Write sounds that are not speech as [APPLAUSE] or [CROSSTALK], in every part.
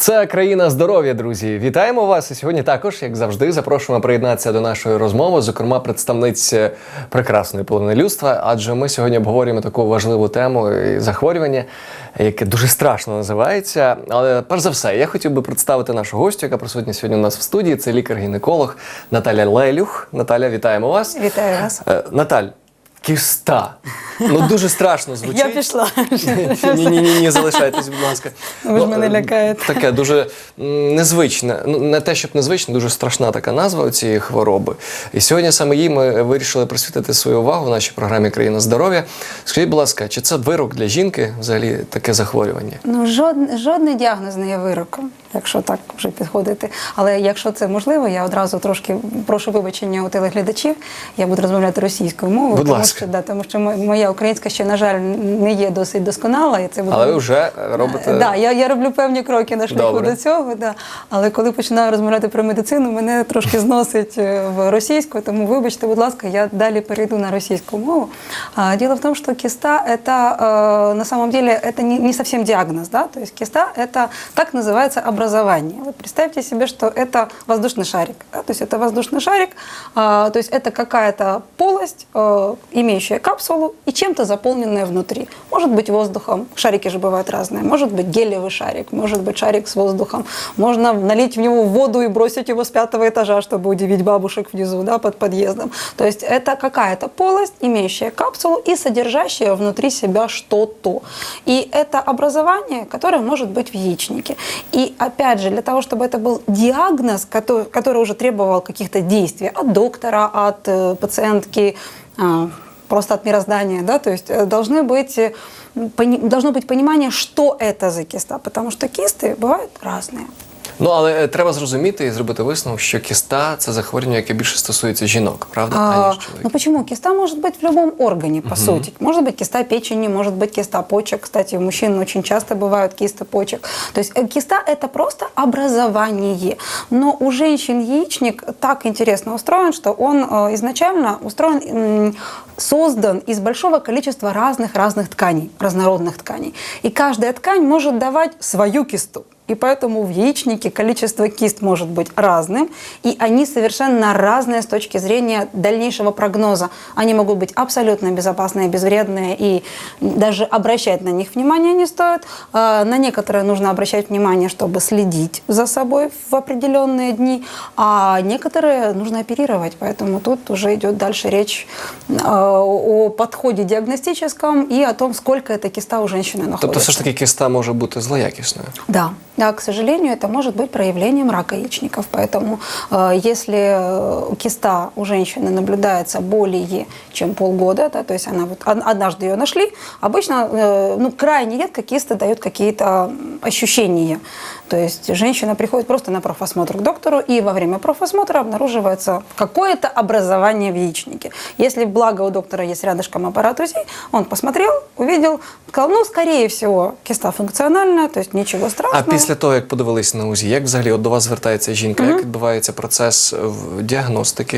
Це країна здоров'я, друзі. Вітаємо вас. І сьогодні також, як завжди, запрошуємо приєднатися до нашої розмови, зокрема, представниць прекрасної половини людства. Адже ми сьогодні обговорюємо таку важливу тему і захворювання, яке дуже страшно називається. Але перш за все, я хотів би представити нашу гостю, яка присутня сьогодні у нас в студії. Це лікар-гінеколог Наталя Лелюх. Наталя, вітаємо вас. Вітаю вас. Е, Наталь, кіста. Ну дуже страшно звучить. Я пішла. Ні, ні, ні, ні, залишайтесь, будь ласка. Ви ж Ну, мене е, лякаєте. Таке дуже незвичне, ну не те, щоб незвичне, дуже страшна така назва цієї хвороби. І сьогодні саме їй ми вирішили присвятити свою увагу в нашій програмі Країна здоров'я. Скажіть, будь ласка, чи це вирок для жінки взагалі таке захворювання? Ну, жодний, жодний діагноз не є вироком, якщо так вже підходити. Але якщо це можливо, я одразу трошки прошу вибачення у телеглядачів. Я буду розмовляти російською мовою, Будь тому ласка. що да, тому що мо- моя українська ще, на жаль, не є досить досконала. І це буде Але ви вже робите. Е, Да, я, я роблю певні кроки на шляху Добре. до цього. Да. Але коли починаю розмовляти про медицину, мене трошки зносить е, в російську, тому вибачте, будь ласка, я далі перейду на російську мову. А, дело в том, что киста это э, на самом деле это не, не совсем диагноз, да, то есть киста это так называется образование. Вот представьте себе, что это воздушный шарик, да? то есть это воздушный шарик, а, то есть это какая-то полость, э, имеющая капсулу и чем-то заполненная внутри. Может быть воздухом, шарики же бывают разные, может быть гелевый шарик, может быть шарик с воздухом, можно налить в него воду и бросить его с пятого этажа, чтобы удивить бабушек внизу, да, под подъездом. То есть это какая-то полость, имеющая капсулу и содержащая внутри себя что-то. И это образование, которое может быть в яичнике. И опять же, для того, чтобы это был диагноз, который, который уже требовал каких-то действий от доктора, от э, пациентки, а, просто от мироздания, да, то есть э, должны быть, э, пони- должно быть понимание, что это за киста, потому что кисты бывают разные. Ну але е, треба зрозуміти і зробити висновок, що кіста це захворювання, яке більше стосується жінок, правда? А, аніж ну чоловіків. почему? Киста может быть в любом органе, по сути. Может быть киста печени, может быть киста почек. Кстати, у мужчин очень часто бывают кисты почек. То есть э, киста – это просто образование. Но у женщин яичник так интересно устроен, что он э, изначально устроен, м, создан из большого количества разных-разных тканей, разнородных тканей. И каждая ткань может давать свою кисту. И поэтому в яичнике количество кист может быть разным, и они совершенно разные с точки зрения дальнейшего прогноза. Они могут быть абсолютно безопасные, безвредные, и даже обращать на них внимание не стоит. А На некоторые нужно обращать внимание, чтобы следить за собой в определенные дни, а некоторые нужно оперировать. Поэтому тут уже идет дальше речь а, о подходе диагностическом и о том, сколько эта киста у женщины находится. Тобто, все ж таки, кіста може бути злоякісною. Да, да, к сожалению, это может быть проявлением рака яичников. Поэтому э, если э, киста у женщины наблюдается более чем полгода, да, то есть она вот од- однажды ее нашли, обычно, э, ну, крайне редко кисты дают какие-то ощущения. То есть женщина приходит просто на профосмотр к доктору, и во время профосмотра обнаруживается какое-то образование в яичнике. Если, благо, у доктора есть рядышком аппарат УЗИ, он посмотрел, увидел, сказал, ну, скорее всего, киста функциональная, то есть ничего А страшного. після того, як подивились на УЗІ, як взагалі от до вас звертається жінка, як відбувається процес в- діагностики,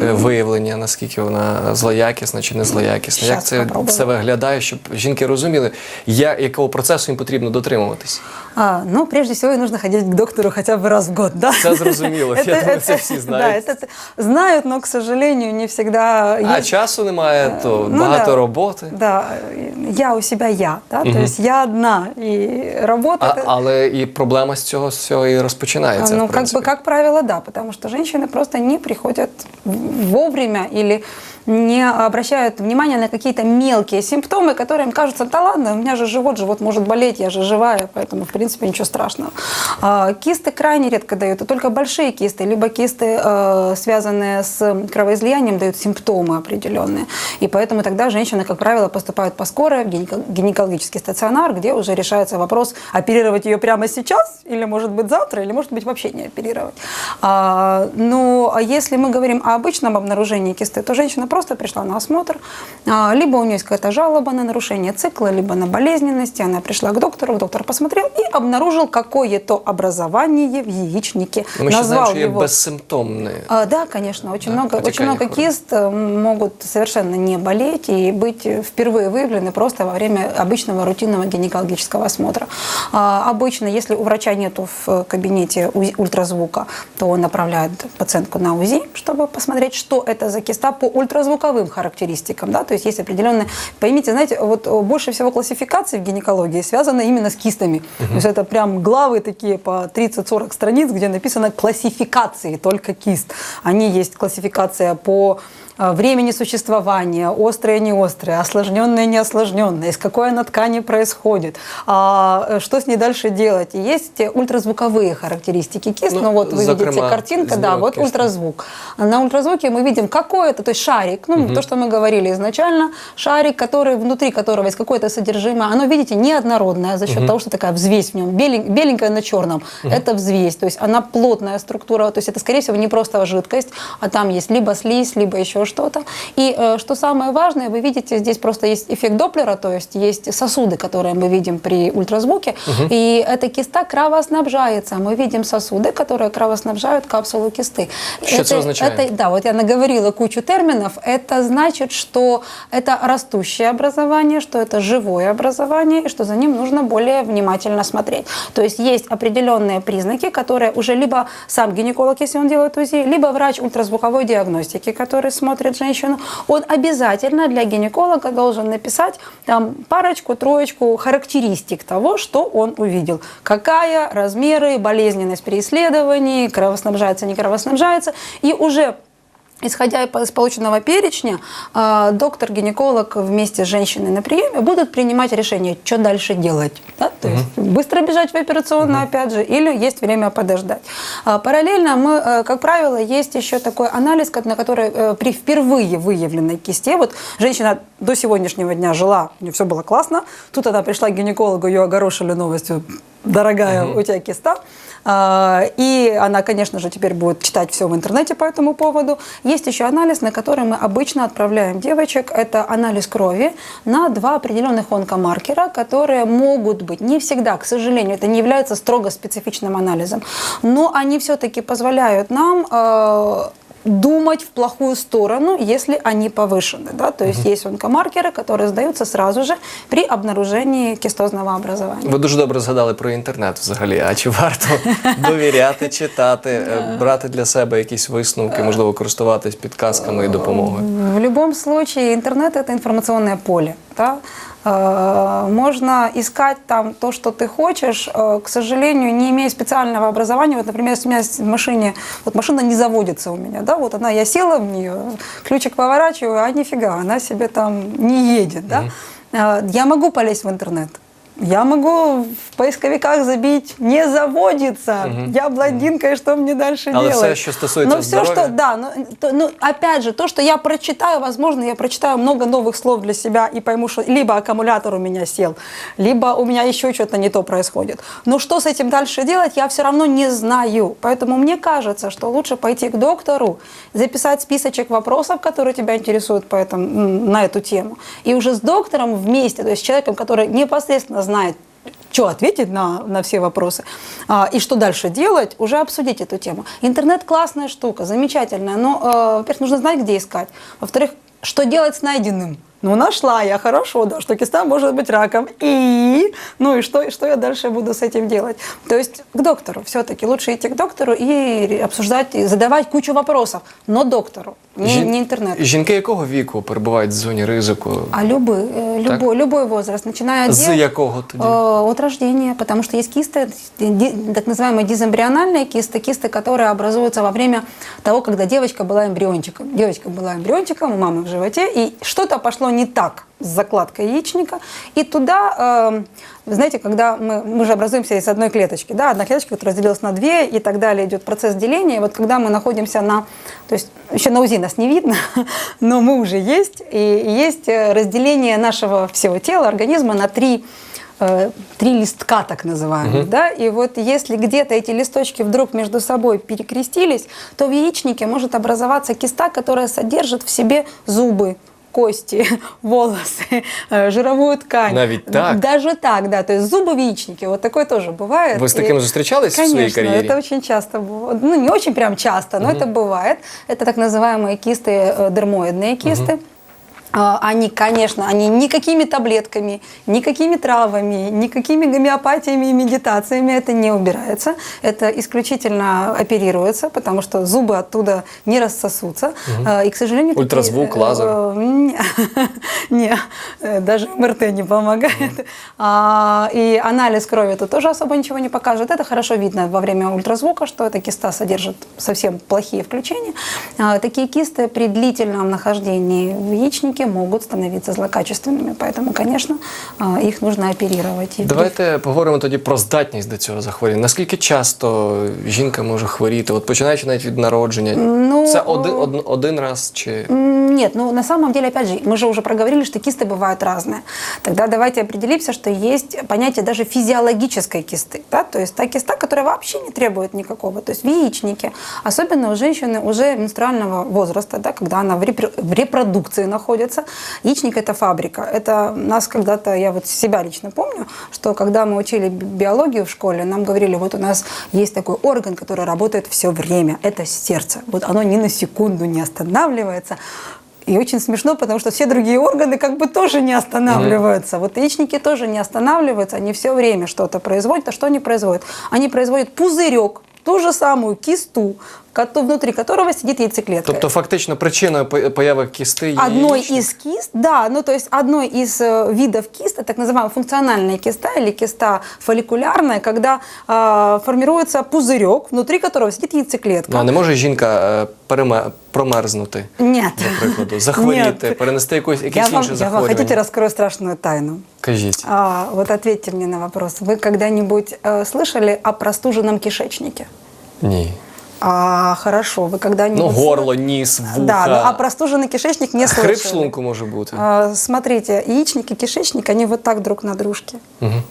е, виявлення, наскільки вона злоякісна чи не злоякісна? Як Щас це попробую. все виглядає, щоб жінки розуміли, я, якого процесу їм потрібно дотримуватись? А, ну, прежде всего, ей нужно ходить к доктору хотя бы раз в год, да? Це зрозуміло. Я думаю, це всі знають. Да, это знают, но, к сожалению, не всегда А есть часу немає, то Ну багато да. роботи. Да, я у себя я, да, то есть я одна, и работа... А, але і проблема з цього всього і розпочинається. ну, в как бы, принципі. как правило, да, потому что женщины просто не приходят в- вовремя или не обращают внимания на какие-то мелкие симптомы, которые им кажутся, да ладно, у меня же живот, живот может болеть, я же живая, поэтому, в принципе, ничего страшного. А, кисты крайне редко дают, и только большие кисты, либо кисты, э, связанные с кровоизлиянием, дают симптомы определенные. И поэтому тогда женщины, как правило, поступают по скорой в гинеко- гинекологический стационар, где уже решается вопрос, оперировать ее прямо сейчас, или, может быть, завтра, или, может быть, вообще не оперировать. А, ну, а если мы говорим о обычном обнаружении кисты, то женщина просто пришла на осмотр, а, либо у нее есть какая-то жалоба на нарушение цикла, либо на болезненности, она пришла к доктору, доктор посмотрел и обнаружил какое-то образование в яичнике. Ще знаємо, назвал є его безсимптомне. а, да, конечно, очень Да, много, очень много кист э, могут совершенно не болеть и быть впервые выявлены просто во время обычного рутинного гинекологического осмотра. А, обычно, если у врача нету в кабинете ультразвука, то он направляет пациентку на УЗИ, чтобы посмотреть, что это за киста по ультразвуковым характеристикам. Да? То есть есть определенные... Поймите, знаете, вот э, больше всего классификаций в гинекологии связано именно с кистами. То есть это прям главы такие по 30-40 страниц, где написано классификации только кист. Они есть классификация по времени существования, острые, неострые, осложненные, неосложненные, из какой она ткани происходит, а, э, что с ней дальше делать. И есть ультразвуковые характеристики кист, Ну, ну, вот вы видите картинка, да, вот кисти. ультразвук. На ультразвуке мы видим какое-то, то есть шарик, ну, то, что мы говорили изначально, шарик, который, внутри которого есть какое-то содержимое, оно, видите, неоднородное за счет того, что такая взвесь в нем, белень- беленькая на черном, это взвесь, то есть она плотная структура, то есть это, скорее всего, не просто жидкость, а там есть либо слизь, либо еще что-то. И э, что самое важное, вы видите, здесь просто есть эффект Доплера, то есть есть сосуды, которые мы видим при ультразвуке, и эта киста кровоснабжается. Мы видим сосуды, которые кровоснабжают капсулу кисты. Что это означает? это- да, вот я наговорила кучу терминов. Это значит, что это растущее образование, что это живое образование, и что за ним нужно более внимательно смотреть. То есть есть определенные признаки, которые уже либо сам гинеколог, если он делает УЗИ, либо врач ультразвуковой диагностики, который смотрит женщину, он обязательно для гинеколога должен написать там парочку, троечку характеристик того, что он увидел. Какая, размеры, болезненность при исследовании, кровоснабжается, не кровоснабжается. И уже Исходя из полученного перечня, э, доктор-гинеколог вместе с женщиной на приеме будут принимать решение, что дальше делать. Да? То есть быстро бежать в операционную, опять же, или есть время подождать. А Параллельно мы, э, как правило, есть еще такой анализ, на который э, при впервые выявленной кисте, вот женщина до сегодняшнего дня жила, у нее все было классно, тут она пришла к гинекологу, ее огорошили новостью, дорогая, у тебя киста. А, И она, конечно же, теперь будет читать все в интернете по этому поводу. Есть еще анализ, на который мы обычно отправляем девочек. Это анализ крови на два определенных онкомаркера, которые могут быть не всегда, к сожалению, это не является строго специфичным анализом, но они все-таки позволяют нам э, думать в плохую сторону, если они повышены. Да? То есть есть онкомаркеры, которые сдаются сразу же при обнаружении кистозного образования. Ви дуже добре згадали про інтернет взагалі. А чи варто [LAUGHS] довіряти, читати, е, брати для себе якісь висновки, можливо, користуватись підказками і допомогою? В любом случае интернет это информационное поле. Да? Э, Можно искать там то, что ты хочешь, э, к сожалению, не имея специального образования. Вот, например, если у меня в машине, вот машина не заводится у меня, да, вот она, я села в нее, ключик поворачиваю, а нифига, она себе там не едет, да. Э, Я могу полезть в интернет. Я могу в поисковиках забить «не заводится», я блондинка, и что мне дальше Але делать? все, що стосується Но все, что, да, но, то- ну, опять же, то, что я прочитаю, возможно, я прочитаю много новых слов для себя и пойму, что либо аккумулятор у меня сел, либо у меня еще что-то не то происходит. Но что с этим дальше делать, я все равно не знаю. Поэтому мне кажется, что лучше пойти к доктору, записать списочек вопросов, которые тебя интересуют по этому, на эту тему, и уже с доктором вместе, то есть с человеком, который непосредственно знает, что ответить на, на все вопросы а, и что дальше делать, уже обсудить эту тему. Интернет классная штука, замечательная, но, э, во-первых, нужно знать, где искать. Во-вторых, что делать с найденным? Ну, нашла я, хорошо, да, что киста может быть раком. И, ну и что, что я дальше буду с этим делать? То есть к доктору все-таки. Лучше идти к доктору и обсуждать, и задавать кучу вопросов, но доктору, не, Жін- не интернету. Жінки якого віку перебувають в зоні ризику? А любой, э, любой, любой возраст, начиная от З дев- якого тоді? Э, От рождения, потому что есть кисты, ди- так называемые дизэмбриональные кисты, кисты, которые образуются во время того, когда девочка была эмбриончиком. Девочка была эмбриончиком у мамы в животе, и что-то пошло не так с закладкой яичника, и туда, э, вы знаете, когда мы, мы же образуемся из одной клеточки, да, одна клеточка вот разделилась на две, и так далее, идет процесс деления, и вот когда мы находимся на, то есть еще на УЗИ нас не видно, [LAUGHS] но мы уже есть, и есть э, разделение нашего всего тела, организма на три э, три листка так называемых, да, и вот если где-то эти листочки вдруг между собой перекрестились, то в яичнике может образоваться киста, которая содержит в себе зубы, кости, [LAUGHS] волосы, э, жировую ткань. Навіть так? Даже так, да. То есть зубы в яичнике, вот такое тоже бывает. Ви з И- таким зустрічались в Конечно, своїй кар'єрі? это очень часто бывает. Ну, не очень прям часто, но это бывает. Это так называемые кисты, э, дермоидные кисты. А, Они, конечно, они никакими таблетками, никакими травами, никакими гомеопатиями и медитациями это не убирается. Это исключительно оперируется, потому что зубы оттуда не рассосутся. А, И, к сожалению... такие, Ультразвук, э, лазер. э, не, [LAUGHS] э, даже МРТ не помогает. А, И анализ крови тут тоже особо ничего не покажет. Это хорошо видно во время ультразвука, что эта киста содержит совсем плохие включения. А, Такие кисты при длительном нахождении в яичнике могут становиться злокачественными. Поэтому, конечно, а, их нужно оперировать. И при- Давайте поговоримо тоді про здатність до цього захворювання. Наскільки часто жінка може хворіти? От починаючи навіть від народження, Ну, це один, е, один, один раз чи М, Нет, ну на самом деле, опять же, мы же уже проговорили, что кисты бывают разные. Тогда давайте определимся, что есть понятие даже физиологической кисты. Да? То есть та киста, которая вообще не требует никакого. То есть в яичнике, особенно у женщины уже менструального возраста, да, когда она в, репро- в репродукции находится. Яичник – это фабрика. Это нас когда-то, я вот себя лично помню, что когда мы учили би- биологию в школе, нам говорили, вот у нас есть такой орган, который работает все время. Это сердце. Вот оно ни на секунду не останавливается. И очень смешно, потому что все другие органы как бы тоже не останавливаются. Вот яичники тоже не останавливаются, они все время что-то производят. А что они производят? Они производят пузырек, ту же самую кисту, внутри которого сидит яйцеклетка. тобто фактично причиною по- появи кісти є Одной яєчник? из кист, да, ну то есть одной из э, видов кист, это так называемая функциональная киста или киста фолликулярная, когда э, формируется пузырек, внутри которого сидит яйцеклетка. Ну, а не може жінка е, переме- промерзнути, Нет. до прикладу, [LAUGHS] захворіти, Нет. перенести якусь, якісь Я вам, інші я вам захворювання? хотите раскрою страшную тайну? Кажіть. А, вот ответьте мне на вопрос. Вы когда-нибудь э, слышали о простуженном кишечнике? Ні. А, хорошо. Вы когда-нибудь... Ну, горло, ніс, вуха. Да, ну, а простуженный кишечник не слышали. Хрип шлунку може бути. А, Смотрите, яичник и кишечник, они вот так друг на дружке.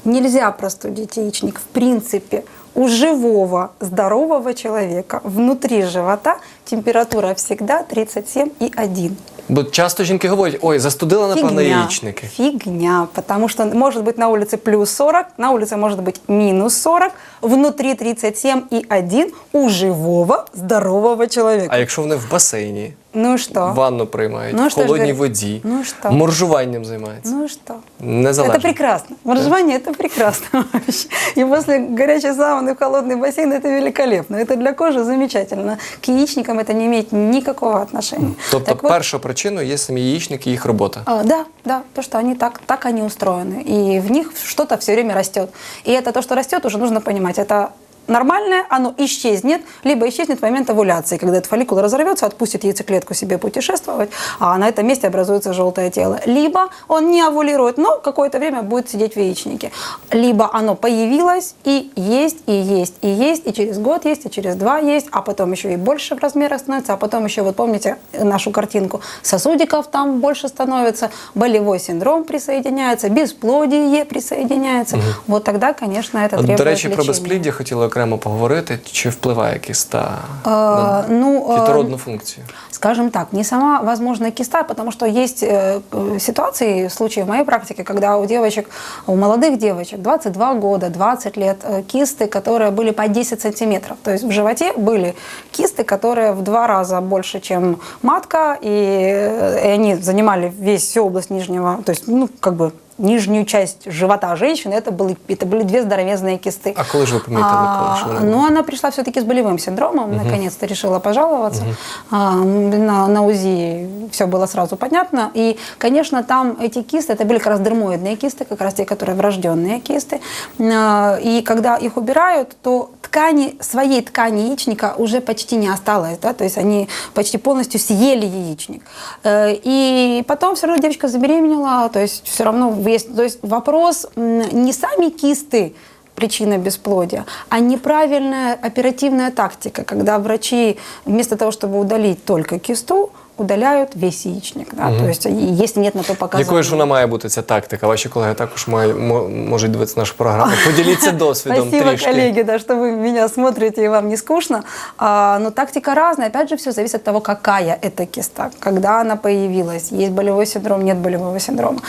Нельзя простудить яичник. В принципе, у живого, здорового человека внутри живота температура всегда 37,1. Бо часто жінки говорять, ой, застудила, напевно, яєчники. Фигня, потому что может быть на улице плюс 40, на улице может быть минус 40, внутри 37,1 у живого, здорового человека. А якщо вони в басейні, Ну и что? ванну приймають, Ну, в що ж холодній ви- воді, Ну, і що? моржуванням займаються. Ну и что? Незалежно. Это прекрасно. Моржевание это прекрасно вообще. И после горячей сауны в холодный бассейн это великолепно. Это для кожи замечательно. К яичникам это не имеет никакого отношения. Тобто Так вот, перша причиною є самі яєчники і їх робота. а, да, да, то, что они так, так они устроены. И в них что-то все время растет. И это то, что растет, уже нужно понимать. Это нормальное, оно исчезнет, либо исчезнет в момент овуляции, когда этот фолликул разорвется, отпустит яйцеклетку себе путешествовать, а на этом месте образуется желтое тело. Либо он не овулирует, но какое-то время будет сидеть в яичнике. Либо оно появилось и есть, и есть, и есть, и через год есть, и через два есть, а потом еще и больше в размерах становится, а потом еще, вот помните нашу картинку, сосудиков там больше становится, болевой синдром присоединяется, бесплодие присоединяется. Вот тогда, конечно, это От, требует до речі, про лечения. безпліддя хотіли окремо поговорити. Чи впливає кіста А, на ну, а, дітородну функцію? Скажем так, не сама возможная киста, потому что есть э, э, ситуации, случаи в моей практике, когда у девочек, у молодых девочек 22 года, 20 лет, э, кисты, которые были по 10 сантиметров. То есть в животе были кисты, которые в два раза больше, чем матка, и, э, и они занимали весь всю область нижнего, то есть, ну, как бы нижнюю часть живота женщины, это были, это были две здоровенные кисты. А коли ж ви помітили, коли ж А, вона ну, була? она пришла все-таки с болевым синдромом, наконец-то решила пожаловаться. А, на, на УЗИ все было сразу понятно. И, конечно, там эти кисты, это были как раз дермоидные кисты, как раз те, которые врожденные кисты. А, И когда их убирают, то ткани, своей ткани яичника уже почти не осталось, да, то есть они почти полностью съели яичник. Э, И потом все равно девочка забеременела, то есть все равно есть, то есть вопрос не сами кисты, причина бесплодия, а неправильная оперативная тактика, когда врачи вместо того, чтобы удалить только кисту, удаляют весь яичник. Да? То есть, и если нет на то показаний. Якою ж вона має бути ця тактика? Ваші колеги також мають, мо- можуть дивитися нашу програму. Поділіться [LAUGHS] досвідом Спасибо, трішки. коллеги, да, что вы меня смотрите и вам не скучно. А, но тактика разная. Опять же, все зависит от того, какая это киста, когда она появилась, есть болевой синдром, нет болевого синдрома.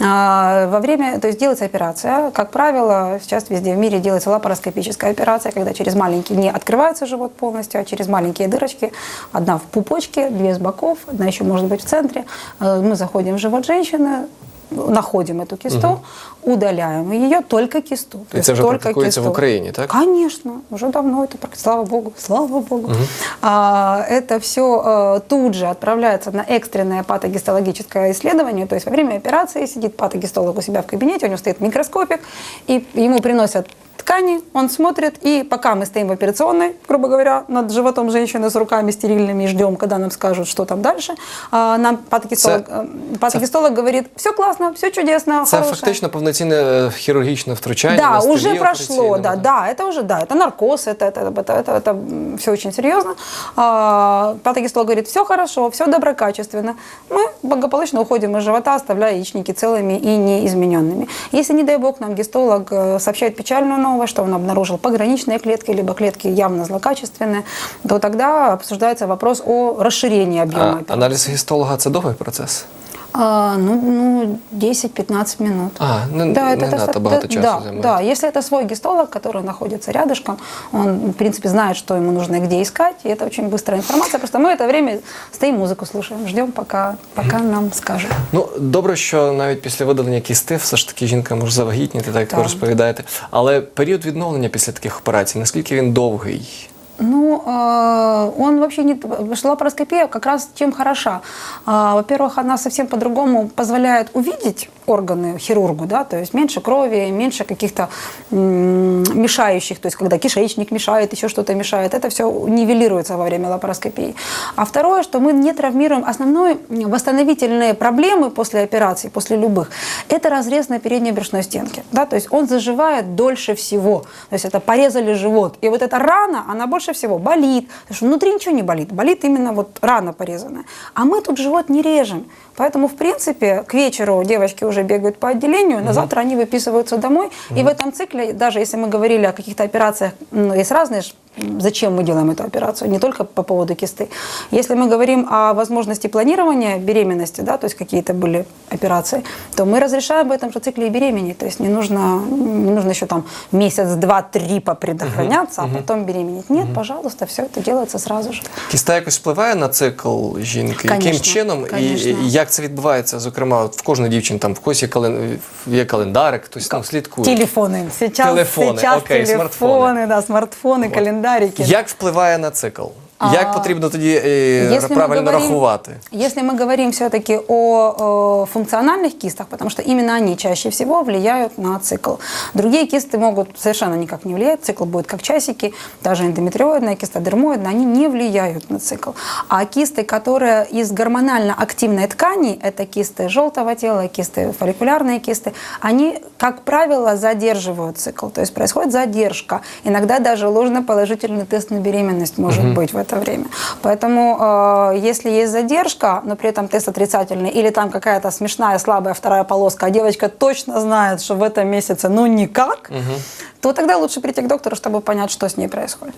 А, во время, то есть делается операция, как правило, сейчас везде в мире делается лапароскопическая операция, когда через маленький не открывается живот полностью, а через маленькие дырочки, одна в пупочке, две с боков, одна еще может быть в центре. Э, Мы заходим в живот женщины, находим эту кисту, удаляем ее, только кисту. То И это уже только практикуется в кисту. Украине, так? Конечно, уже давно это, слава богу, слава богу. А, это все тут же отправляется на экстренное патогистологическое исследование, то есть во время операции сидит патогистолог у себя в кабинете, у него стоит микроскопик, и ему приносят ткани, он смотрит, и пока мы стоим в операционной, грубо говоря, над животом женщины с руками стерильными и ждем, когда нам скажут, что там дальше, а, нам патогистолог, Це- э, патогистолог говорит, все классно, все чудесно, Це хорошее». фактично повноцінне е, хірургічне втручання. Да, на столі уже прошло, операційному, да, да, это уже, да, это наркоз, это, это, это, это, это все очень серьезно. А, патогистолог говорит, все хорошо, все доброкачественно. Мы благополучно уходим из живота, оставляя яичники целыми и неизмененными. Если, не дай бог, нам гистолог э, сообщает печальную новость, что он обнаружил пограничные клетки, либо клетки явно злокачественные, то тогда обсуждается вопрос о расширении объема А, операции. аналіз гістолога це довгий процес. А, ну, ну 10-15 минут. А, не, не это надто доста- багато да, часу да, займає. да, если это свой гистолог, который находится рядышком, он, в принципе, знает, что ему нужно и где искать, и это очень быстрая информация. Просто мы это время стоим, музыку слушаем, ждем, пока, пока нам скажут. Ну, добре, що навіть після видалення кісти все ж таки жінка може завагітніти, так як ви Так. розповідаєте. Але період відновлення після таких операцій, наскільки він довгий? Ну, э, он вообще не... Лапароскопия как раз чем хороша. А, Во-первых, она совсем по-другому позволяет увидеть органы хирургу, да, то есть меньше крови, меньше каких-то мешающих, то есть когда кишечник мешает, еще что-то мешает, это все нивелируется во время лапароскопии. А второе, что мы не травмируем основной м, восстановительные проблемы после операции, после любых, это разрез на передней брюшной стенке, да, то есть он заживает дольше всего, то есть это порезали живот, и вот эта рана, она больше всего болит, потому что внутри ничего не болит, болит именно вот рана порезанная, а мы тут живот не режем, поэтому в принципе к вечеру девочки уже бегают по отделению, на завтра они выписываются домой, и в этом цикле, даже если мы говорили о каких-то операциях, ну, есть разные зачем мы делаем эту операцию, не только по поводу кисты. Если мы говорим о возможности планирования беременности, да, то есть какие-то были операции, то мы разрешаем в этом же цикле и беременеть. То есть не нужно, не нужно еще там месяц, два, три попредохраняться, а потом беременеть. Нет, пожалуйста, все это делается сразу же. Кіста якось впливає на цикл жінки? Яким Конечно, чином конечно. і як це відбувається? Зокрема, от в кожної дівчини там в когось є, кален... є календарик, хтось там слідкує. Телефоны. Сейчас, Телефоны, сейчас окей, телефоны, смартфоны. да, смартфоны, календарики. Як впливає на цикл? А, Як потрібно тоді правильно говорим- рахувати? Если мы говорим все-таки о, э, функциональных кистах, потому что именно они чаще всего влияют на цикл. Другие кисты могут совершенно никак не влиять, цикл будет как часики, даже эндометриоидная киста, дермоидная, они не влияют на цикл. А кисты, которые из гормонально активной ткани, это кисты желтого тела, кисты фолликулярные кисты, они, как правило, задерживают цикл, то есть происходит задержка. Иногда даже ложноположительный тест на беременность может быть в это время. Поэтому, э, если есть задержка, но при этом тест отрицательный, или там какая-то смешная, слабая вторая полоска, а девочка точно знает, что в этом месяце ну никак, то тогда лучше прийти к доктору, чтобы понять, что с ней происходит.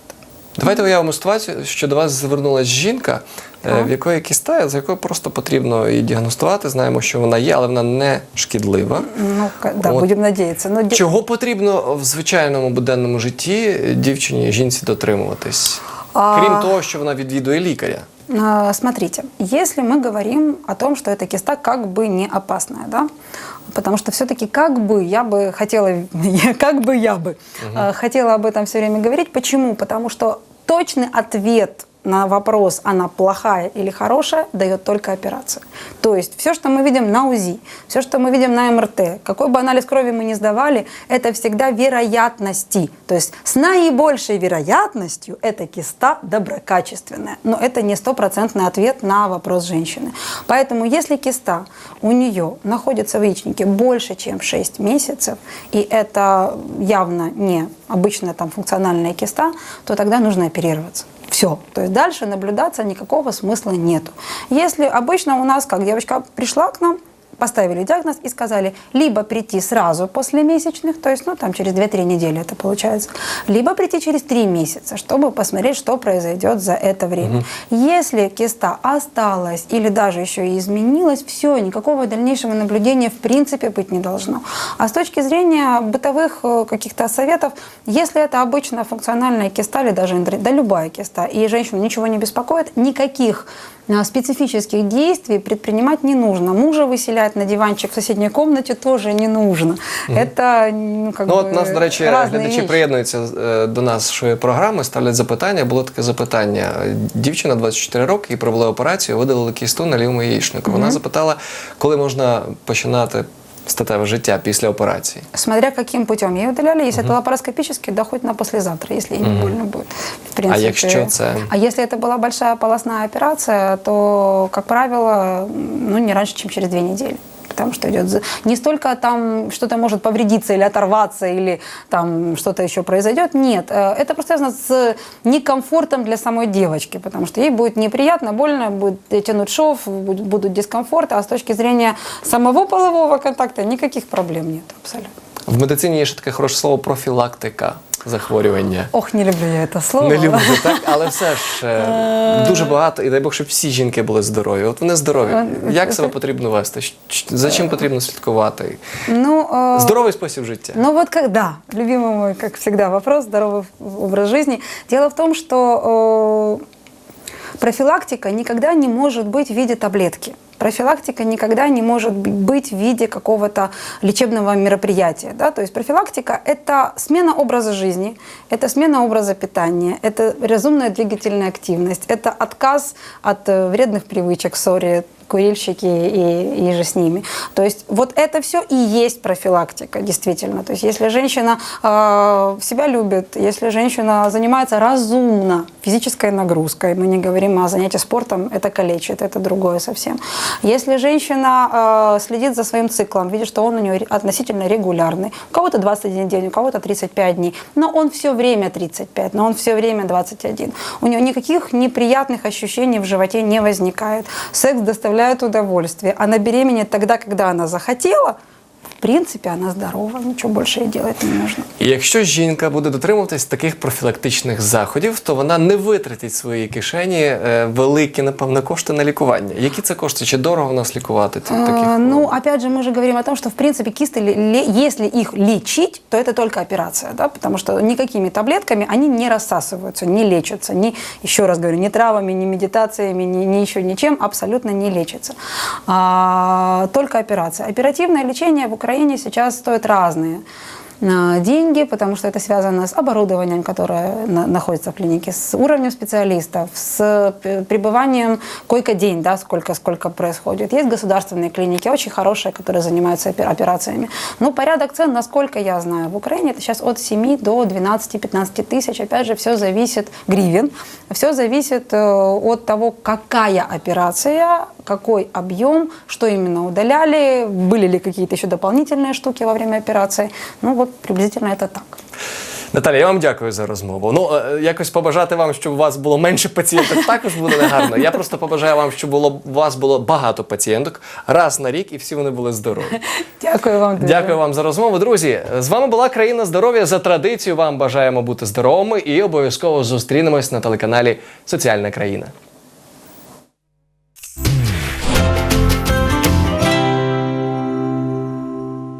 Давайте уявимо ситуацію, що до вас звернулася жінка, е, в якої кіста, за якою просто потрібно її діагностувати. Знаємо, що вона є, але вона не шкідлива. Ну, ка- да, Вот. будем надеяться. Но де- Чого потрібно в звичайному буденному житті дівчині, жінці дотримуватись? А- Крім того, що вона відвідує лікаря. А, Смотрите, если мы говорим о том, что эта киста как бы не опасная, да, потому что все-таки как бы я бы хотела, [LAUGHS] как бы я бы э, хотела об этом все время говорить. Почему? Потому что точный ответ на вопрос, она плохая или хорошая, дает только операция. То есть все, что мы видим на УЗИ, все, что мы видим на МРТ, какой бы анализ крови мы ни сдавали, это всегда вероятности. То есть с наибольшей вероятностью эта киста доброкачественная. Но это не стопроцентный ответ на вопрос женщины. Поэтому если киста у нее находится в яичнике больше, чем 6 месяцев, и это явно не обычная там функциональная киста, то тогда нужно оперироваться. Все. То есть дальше наблюдаться никакого смысла нету. Если обычно у нас, как девочка пришла к нам, поставили диагноз и сказали либо прийти сразу после месячных, то есть, ну, там, через 2-3 недели это получается, либо прийти через 3 месяца, чтобы посмотреть, что произойдет за это время. Если киста осталась или даже еще и изменилась, все, никакого дальнейшего наблюдения в принципе быть не должно. А с точки зрения бытовых э, каких-то советов, если это обычная функциональная киста или даже да любая киста, и женщину ничего не беспокоит, никаких специфических действий предпринимать не нужно. Мужа выселять на диванчик в соседней комнате тоже не нужно. Это ну, как Ну бы от нас, до речі, разные глядачі вещи. приєднуються е, до нашої програми, ставлять запитання. Було таке запитання. Дівчина 24 роки і провели операцію, видалили кісту на лівому яєчнику. Вона запитала, коли можна починати статеве життя після операції. Смотря каким путем ей удаляли, если это лапароскопически, да хоть на послезавтра, если ей не больно будет. В принципе. якщо це- А если это была большая полостная операция, то, как правило, ну, не раньше, чем через две недели. Потому что идет не столько там что-то может повредиться или оторваться, или там что-то еще произойдет. Нет, э, это просто связано с некомфортом для самой девочки, потому что ей будет неприятно, больно, будет тянуть шов, будут дискомфорты, а с точки зрения самого полового контакта никаких проблем нет абсолютно. В медицині є ще таке хороше слово профілактика захворювання. Ох, не люблю я это слово. Не люблю так, але все ж е, дуже багато, і дай Бог, щоб всі жінки були здорові. От вони здорові. Як себе потрібно вести? Щ- За чим потрібно слідкувати? Ну, э, Здоровий спосіб життя. Ну вот когда, любимый мой, как всегда, вопрос, здоровый образ жизни. Дело в том, что э, профилактика никогда не может быть в виде таблетки. Профилактика никогда не может быть в виде какого-то лечебного мероприятия. Да? То есть профилактика – это смена образа жизни, это смена образа питания, это разумная двигательная активность, это отказ от э, вредных привычек, сори, курильщики и, и же с ними. То есть вот это все и есть профилактика, действительно. То есть если женщина э, себя любит, если женщина занимается разумно физической нагрузкой, мы не говорим о занятии спортом, это калечит, это другое совсем. Если женщина э, следит за своим циклом, видит, что он у нее относительно регулярный, у кого-то 21 день, у кого-то 35 дней, но он все время 35, но он все время 21. У нее никаких неприятных ощущений в животе не возникает. Секс доставляет удовольствие. Она беременеет тогда, когда она захотела В принципе, она здорова, ничего больше ей делать не нужно. І якщо жінка буде дотримуватись таких профілактичних заходів, то вона не витратить в своїй кишені е, великі, напевно, кошти на лікування. Які це кошти? Чи дорого в нас лікувати ті- таких? А, хвороб? Ну, опять же, мы же говорим о том, что, в принципе, кисты, ле- ле- если их лечить, то это только операция, да, потому что никакими таблетками они не рассасываются, не лечатся, ни, еще раз говорю, ни травами, ни медитациями, ни, ни еще ничем абсолютно не лечатся. А, только операция. Оперативное лечение в Украине сейчас стоит разные деньги, потому что это связано с оборудованием, которое на- находится в клинике, с уровнем специалистов, с п- пребыванием койко-день, да, сколько, сколько происходит. Есть государственные клиники, очень хорошие, которые занимаются опе- операциями. Ну, порядок цен, насколько я знаю, в Украине это сейчас от 7 до 12-15 тысяч. Опять же, все зависит, гривен, все зависит э, от того, какая операция, какой объем, что именно удаляли, были ли какие-то еще дополнительные штуки во время операции. Ну вот приблизительно это так. Наталя, я вам дякую за розмову. Ну, е, якось побажати вам, щоб у вас було менше пацієнток, також буде негарно. Я просто побажаю вам, щоб було у вас було багато пацієнток раз на рік і всі вони були здорові. Дякую вам дуже. Дякую вам за розмову, друзі. З вами була країна здоров'я. За традицією вам бажаємо бути здоровими і обов'язково зустрінемось на телеканалі Соціальна країна.